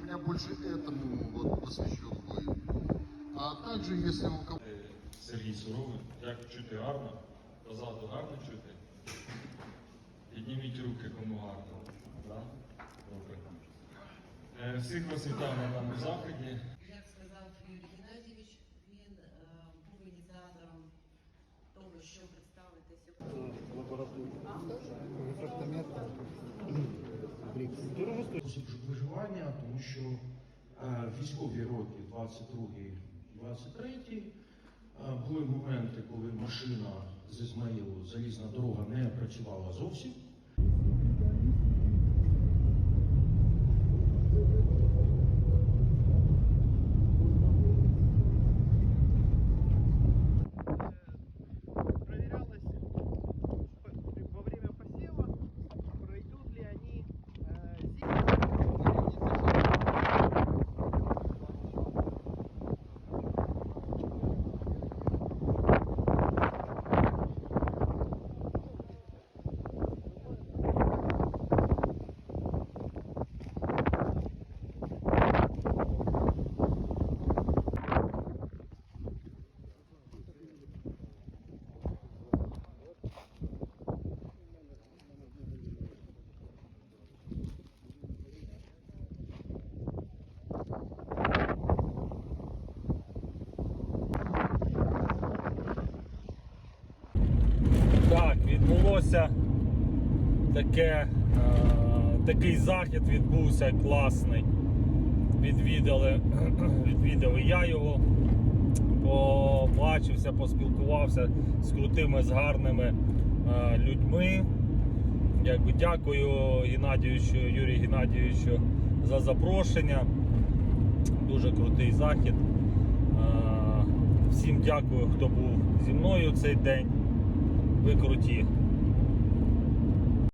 больше этому вот посвящен бой. А также, если у кого... Е, Сергій Суровий. Як чути гарно? Позаду гарно чути? Підніміть руки, кому гарно. Да? Добре. Е, Всіх вас вітаю на даному заході. Як сказав Юрій Геннадійович, він е, був ініціатором того, що представити сьогодні. спосіб виживання, тому що е, військові роки 22-23 е, були моменти, коли машина з Ізмаїлу, залізна дорога не працювала зовсім. Так, відбулося таке, е, такий захід відбувся класний. Відвідали, відвідав я його, побачився, поспілкувався з крутими, з гарними е, людьми. Якби дякую Геннадійовичу, Юрію Геннадійовичу за запрошення. Дуже крутий захід. Е, Всім дякую, хто був зі мною цей день. Ви.